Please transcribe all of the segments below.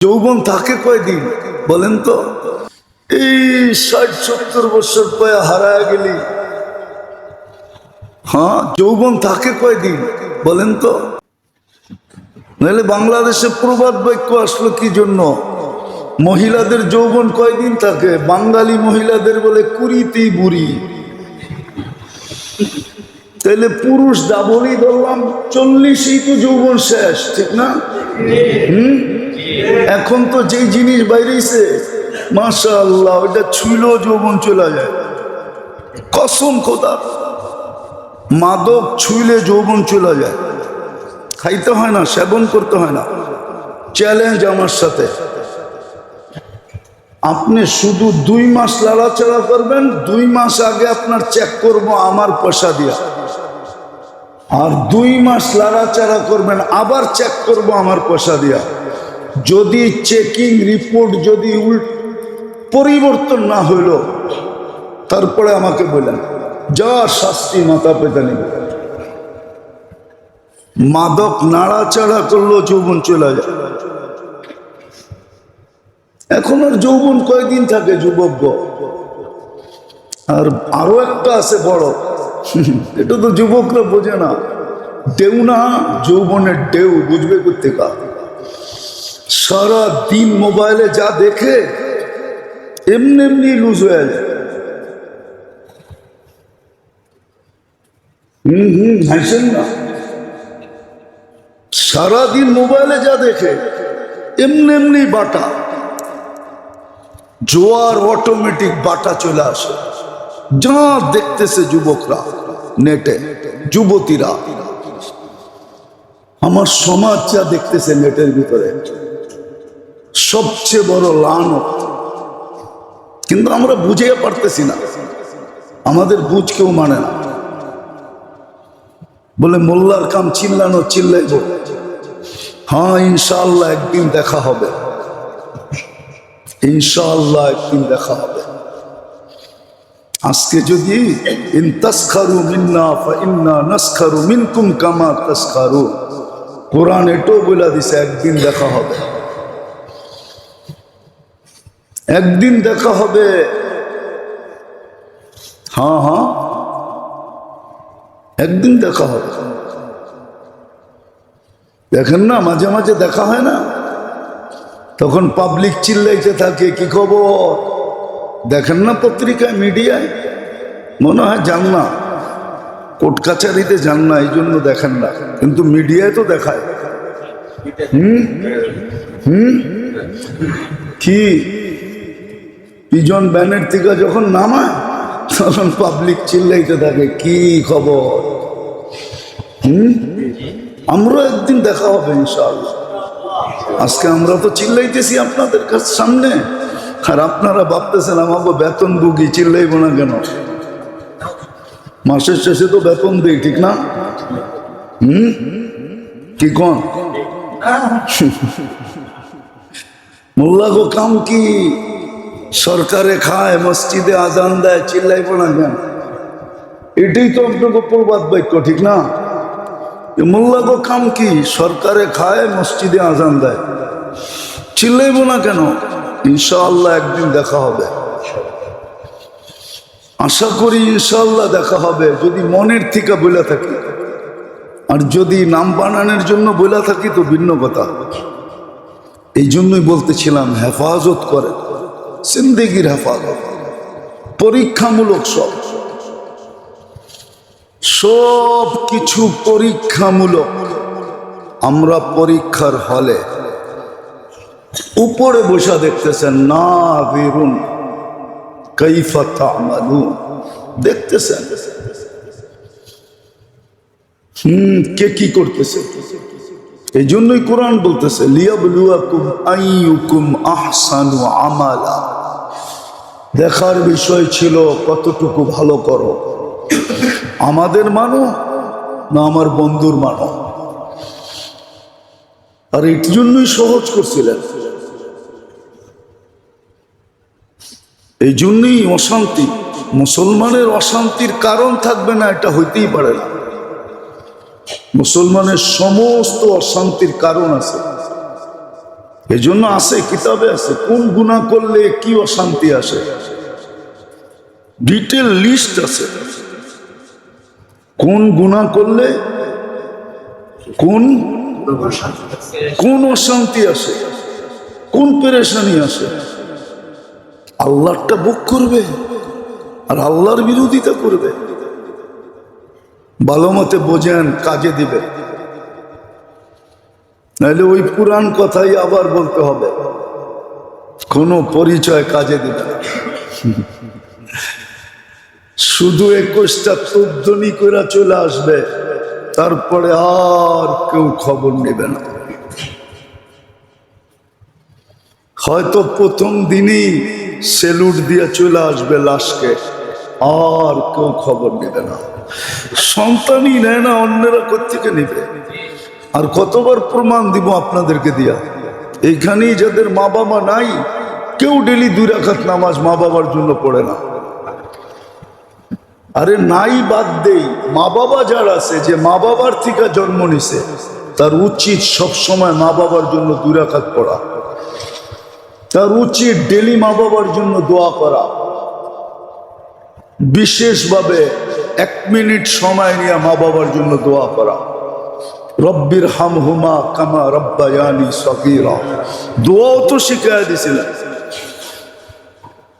যৌবন থাকে কয়দিন বলেন তো। এই ষাট, সত্তর বছর পরে হারায় গেলি। হ্যাঁ যৌবন থাকে কয়দিন বলেন তো। নাহলে বাংলাদেশে প্রবাদ বাক্য আসলো কি জন্য? মহিলাদের যৌবন কয়দিন থাকে বাঙালি মহিলাদের বলে কুড়িতেই বুড়ি। তাহলে পুরুষ ডাবলই ধরলাম চল্লিশই তো যৌবন শেষ, ঠিক না? হুম? এখন তো যেই জিনিস বাইরেছে মাশা আল্লাহ ওইটা ছুইলেও যৌবন চলে যায়। কসম খোদা, মাদক ছুইলে যৌবন চলে যায়। খাইতে হয় না, সেবন করতে হয় না। চ্যালেঞ্জ আমার সাথে। আপনি শুধু দুই মাস লাড়াচাড়া করবেন, দুই মাস আগে আপনার চেক করব আমার পয়সা দিয়া। আর দুই মাস লাড়াচাড়া করবেন, আবার চেক করব আমার পয়সা দিয়া। যদি চেকিং রিপোর্ট যদি উল পরিবর্তন না হইল, তারপরে আমাকে বলেন যা শাস্তি মাথা পেতে নেবে মাদক নাড়াচাড়া করল, যৌবন চলে যায়। এখন আর যৌবন কয়দিন থাকে, যুবক আর আরও একটা আছে বড়। এটা তো যুবকরা বোঝে না। ডেউ না যৌবনের ডেউ বুঝবে করতে কোথেকা সারা দিন মোবাইলে যা দেখে, এমনি এমনি লুজ হয়ে যায়। হুম হুম, হাসেন না। সারাদিন মোবাইলে যা দেখে, এমনি এমনি বাটা। জোয়ার অটোমেটিক বাটা চলে আসে। যা দেখতেছে যুবকরা, নেটে, যুবতীরা। আমার সমাজ যা দেখতেছে নেটের ভিতরে সবচেয়ে বড় লানত। কিন্তু আমরা বুঝে পারতেছি না। আমাদের বুঝ কেউ মানে না। বলে, মোল্লার কাম চিল্লানো চিল্লাইব। হ্যাঁ ইনশাল্লাহ একদিন দেখা হবে। ইনশাল্লাহ একদিন দেখা হবে। আজকে যদি ইন তাসখারু মিন্না, ফা ইন্না মিনকুম কামা তাসখারু কোরআন এটাও বলে দিছে, একদিন দেখা হবে। একদিন দেখা হবে। হ্যাঁ হ্যাঁ। একদিন দেখা হবে। দেখেন না, মাঝে মাঝে দেখা হয় না? তখন পাবলিক চিল্লাইতে থাকে, কি খবর? দেখেন না পত্রিকায়, মিডিয়ায়? মনে হয় যান না। কোর্ট কাছারিতে যান না, এই জন্য দেখেন না। কিন্তু মিডিয়ায় তো দেখায়। হুম? হুম? কি? পিজন ব্যানের থেকে যখন নামায় তখন পাবলিক চিল্লাইতে থাকে কি খবর? হুম? আমরা একদিন দেখা হবে ইনশাআল্লাহ। আজকে আমরা তো চিল্লাইতেছি আপনাদের কাছে সামনে। আর আপনারা ভাবতেছেন আমাকে বেতন বুকি চিল্লাইব না কেন? মাসের শেষে তো বেতন দিই ঠিক না? হুম? কি কন? মোল্লা গো কাম কি? সরকারে খায়, মসজিদে আজান দেয়, চিল্লাইব না কেন? এটাই তো আপনাকে প্রবাদ বাক্য, ঠিক না? এ মোল্লা গো কাম কি? সরকারে খায়, মসজিদে আজান দেয়। চিল্লাইব না কেন? ইনশাআল্লাহ একদিন দেখা হবে। আশা করি ইনশাআল্লাহ দেখা হবে, যদি মনের থেকে বলে থাকি। আর যদি নাম বানানোর জন্য বলে থাকি, তো ভিন্ন কথা। এই জন্যই বলতেছিলাম, হেফাজত করে। জিন্দেগির হেফাজত। পরীক্ষামূলক সব। সব কিছু পরীক্ষামূলক। আমরা পরীক্ষার হলে উপরে বসা দেখতেছেন না বেরুন দেখতেছেন? হুম, কে কি করতেছে? এই জন্যই কোরআন বলতেছে, লিয়াবলুয়াকুম আইয়ুকুম আহসানু আমালা। দেখার বিষয় ছিল, কতটুকু ভালো করো? আমাদের মানো না আমার বন্ধুর মানো? আর এর জন্যই সহজ করছিলেন। এই জন্যই অশান্তি, মুসলমানের অশান্তির কারণ থাকবে না, এটা হইতেই পারে না। মুসলমানের সমস্ত অশান্তির কারণ আছে। এই জন্য আসে কিতাবে আছে, কোন গুণা করলে কি অশান্তি আসে? ডিটেল লিস্ট আছে। কোন গুণা করলে কোন কোন অশান্তি আসে? কোন পেরেশানি আসে? আল্লাহটা বুক করবে আর আল্লাহর বিরোধিতা করবে। ভালো মতে বোঝেন, কাজে দিবে। নাহলে ওই পুরাণ কথাই আবার বলতে হবে। কোনো পরিচয় কাজে দিবে না। শুধু একুশটা তুপদনি করে চলে আসবে, তারপরে আর কেউ খবর নেবে না। হয়তো প্রথম দিনই সেলুট দিয়ে চলে আসবে লাশকে, আর কেউ খবর নেবে না। সন্তানই নেয় না, অন্যরা কোথেকে নেবে? আর কতবার প্রমাণ দিব আপনাদেরকে দিয়া? এইখানেই যাদের মা বাবা নাই, কেউ ডেলি দুই রাখাত নামাজ মা বাবার জন্য পড়ে না। আরে নাই বাদ দেই, মা বাবা যার আছে, যে মা বাবার থেকে জন্ম নিছে, তার উচিত সব সময় মা বাবার জন্য দুই রাখাত পড়া। তার উচিত ডেলি মা বাবার জন্য দোয়া করা। বিশেষভাবে এক মিনিট সময় নিয়ে মা বাবার জন্য দোয়া করা। রব্বির হাম হুমা কামা রব্বায়ানি সকিরা দোয়াও তো শিখাই দিছিলেন।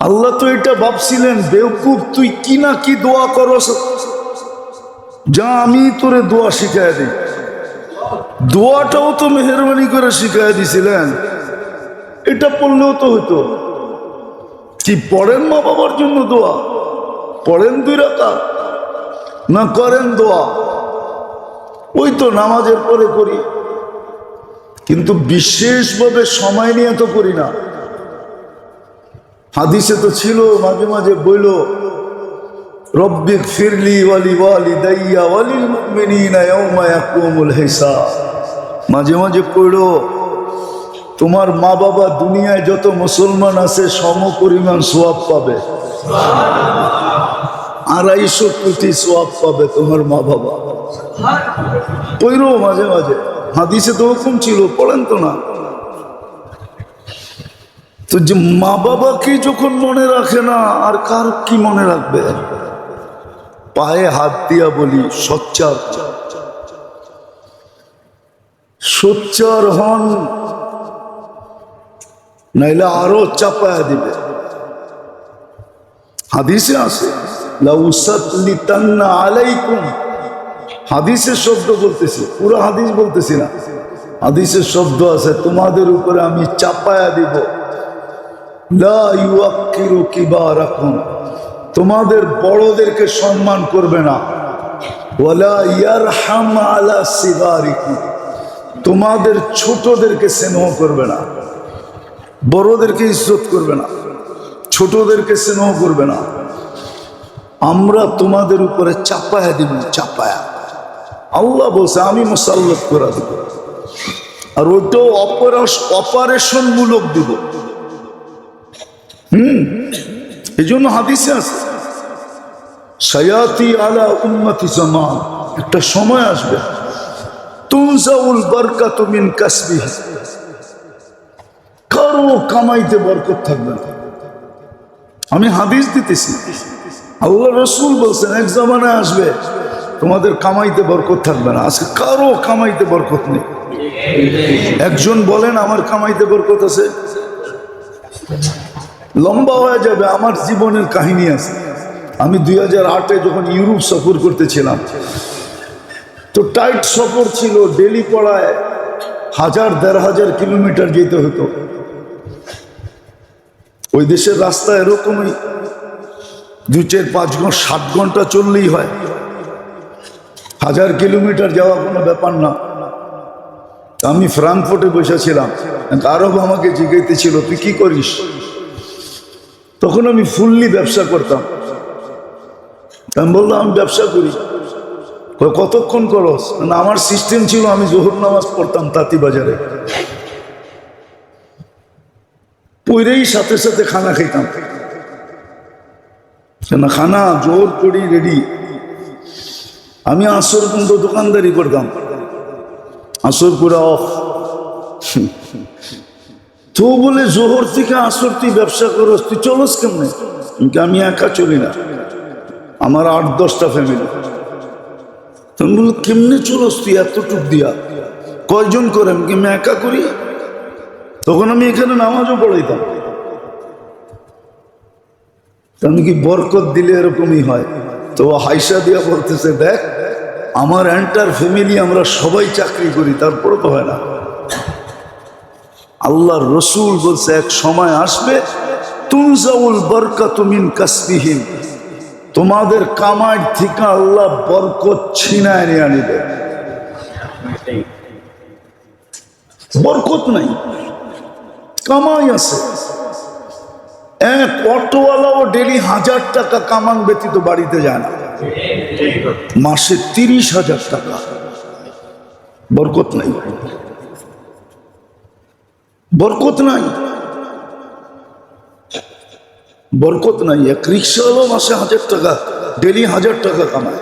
আল্লাহ তো এটা ভাবছিলেন বেউকুব তুই কি না কি দোয়া করস? যা আমি তোরে দোয়া শিখাই দিই। দোয়াটাও তো মেহরবানি করে শিখাই দিছিলেন। এটা পড়লেও তো হইতো। কি পড়েন মা বাবার জন্য দোয়া? পড়েন দুই রাখা না করেন দোয়া? ওই তো নামাজের পরে করি। কিন্তু বিশেষভাবে সময় নিয়ে তো করি না। হাদিসে তো ছিল, মাঝে মাঝে বইল রব্বিক ফিরলি ওয়ালি ওয়ালি দাইয়া ওয়ালিল মুমিনিনা ইয়াউমা ইয়াকুমুল হিসাব। মাঝে মাঝে পড়ো তোমার মা বাবা দুনিয়ায় যত মুসলমান আছে সম পরিমাণ সোয়াব পাবে। আড়াইশো কোটি সোয়াব পাবে তোমার মা বাবা। পইরো মাঝে মাঝে। হাদিসে তো হুকুম ছিল, পড়েন তো না। তো যে মা বাবাকে যখন মনে রাখে না, আর কার কি মনে রাখবে? পায়ে হাত দিয়া বলি, সচ্চার। সোচ্চার হন, নাইলে আরও চাপায়া দিবে। হাদিসে আছে। হাদিসের শব্দ বলতেছি, পুরো হাদিস বলতেছি না। হাদিসের শব্দ আছে, তোমাদের উপরে আমি চাপায়া দিব। কিবারাকুম। তোমাদের বড়দেরকে সম্মান করবে না। তোমাদের ছোটদেরকে স্নেহ করবে না। বড়দেরকে ইজ্জত করবে না। ছোটদেরকে স্নেহ করবে না। আমরা তোমাদের উপরে চাপায়া দিব, চাপায়া। আল্লাহ বলছে, আমি মোসাল্লত করে দিব। আর ওইটাও অপারেশন মূলক দিব। হুম? এই জন্য হাদিসে আছে, সায়াতি আলা উন্নতি জামান। একটা সময় আসবে, তুনজাউল বরকাত মিন কাসবি কারও কামাইতে বরকত থাকবে না। আমি হাদিস দিতেছি। আল্লাহ রসুল বলছেন, এক জামানায় আসবে, তোমাদের কামাইতে বরকত থাকবে না। আজকে কারও কামাইতে বরকত নেই। একজন বলেন, আমার কামাইতে বরকত আছে? লম্বা হয়ে যাবে, আমার জীবনের কাহিনী আছে। আমি দুই হাজার আটে যখন ইউরোপ সফর করতেছিলাম, তো টাইট সফর ছিল, ডেলি পড়ায় হাজার দেড় হাজার কিলোমিটার যেতে হতো। ওই দেশের রাস্তা এরকমই। দু চার পাঁচ ঘণ্টা, সাত ঘণ্টা চললেই হয়। হাজার কিলোমিটার যাওয়া কোনো ব্যাপার না। আমি ফ্রাঙ্কফুর্টে বসেছিলাম। আরব আমাকে জিজ্ঞাইতেছিল তুই কি করিস? তখন আমি ফুললি ব্যবসা করতাম। আমি বললাম, আমি ব্যবসা করি। কতক্ষণ করস? না আমার সিস্টেম ছিল, আমি জোহর নামাজ পড়তাম তাঁতি বাজারে। পইরেই সাথে সাথে খানা খাইতাম না খানা জোর করি রেডি আমি আসর পর্যন্ত দোকানদারি করতাম। আসর করে অফ তো বলে জোহর থেকে আসর তুই ব্যবসা করস তুই চলস কেমনে? আমি একা চলি না। আমার আট, দশটা ফ্যামিলি তুমি বলো কেমনে চলস তুই এতটুক দিয়া? কয়জন করে? আমি একা করি? তখন আমি এখানে নামাজও পড়াইতাম। তা কি বরকত দিলে এরকমই হয়? তো হাইসা দিয়া বলতেছে, দেখ, আমার এন্টার ফ্যামিলি আমরা সবাই চাকরি করি তারপরে তো হয় না। আল্লাহর রসুল বলছে, এক সময় আসবে, তুনজাউল বরকত মিন কাসবিহীন তোমাদের কামাই থেকে আল্লাহ বরকত ছিনায় নিয়ে আনিবে। বরকত নাই। কামাই আছে। এক অটোওয়ালাও ডেলি হাজার টাকা কামান ব্যতীত বাড়িতে যায় না। মাসে তিরিশ হাজার টাকা। বরকত নাই। বরকত নাই। বরকত নাই। এক রিক্সাওয়ালা মাসে হাজার টাকা, ডেলি হাজার টাকা কামায়।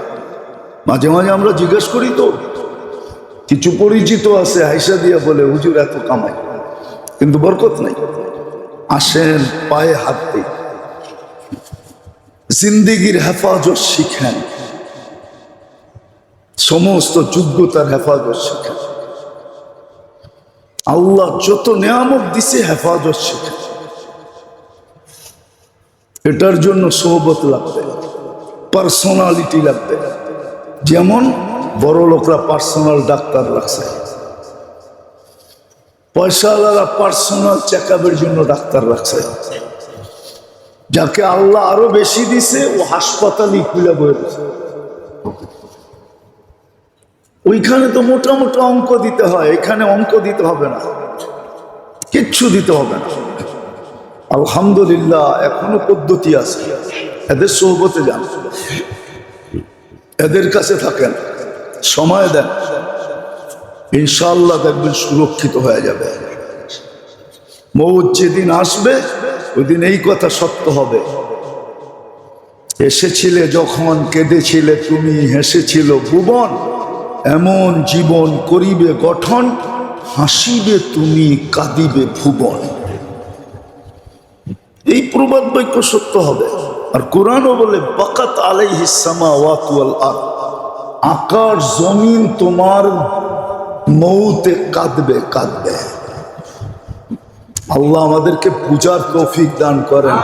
মাঝে মাঝে আমরা জিজ্ঞেস করি তো, কিছু পরিচিত আছে হাইসা দিয়া বলে, হুজুর এত কামাই। কিন্তু বরকত নাই। আসেন পায়ে হাত জিন্দিগির হেফাজত শিখেন। সমস্ত যোগ্যতার হেফাজত শিখেন। আল্লাহ যত নিয়ামত দিছে হেফাজত শিখেন। এটার জন্য সোহবত লাগবে। পার্সোনালিটি লাগবে। যেমন বড় লোকরা পার্সোনাল ডাক্তার রাখছে। পয়সাওয়ালারা পার্সোনাল চেক জন্য ডাক্তার রাখছে। যাকে আল্লাহ আরও বেশি দিছে, ও হাসপাতালই খুলে বয়েছে ওইখানে তো মোটা মোটা অঙ্ক দিতে হয়, এখানে অঙ্ক দিতে হবে না। কিচ্ছু দিতে হবে না। আলহামদুলিল্লাহ, এখনও পদ্ধতি আছে। এদের সৌবতে যান। এদের কাছে থাকেন। সময় দেন। ইনশাল্লাহ দেখবেন সুরক্ষিত হয়ে যাবে। মৌত যেদিন আসবে ওই এই কথা সত্য হবে। এসেছিলে যখন, কেঁদেছিলে তুমি, হেসেছিল ভুবন, এমন জীবন করিবে গঠন, হাসিবে তুমি, কাঁদিবে ভুবন। এই প্রবাদ বাক্য সত্য হবে। আর কোরআনও বলে, বাকাত আলাই হিসামা ওয়াতুয়াল আর আকার জমিন তোমার মৌতে কাঁদবে কাঁদবে। আল্লাহ আমাদেরকে পূজার তৌফিক দান করেন।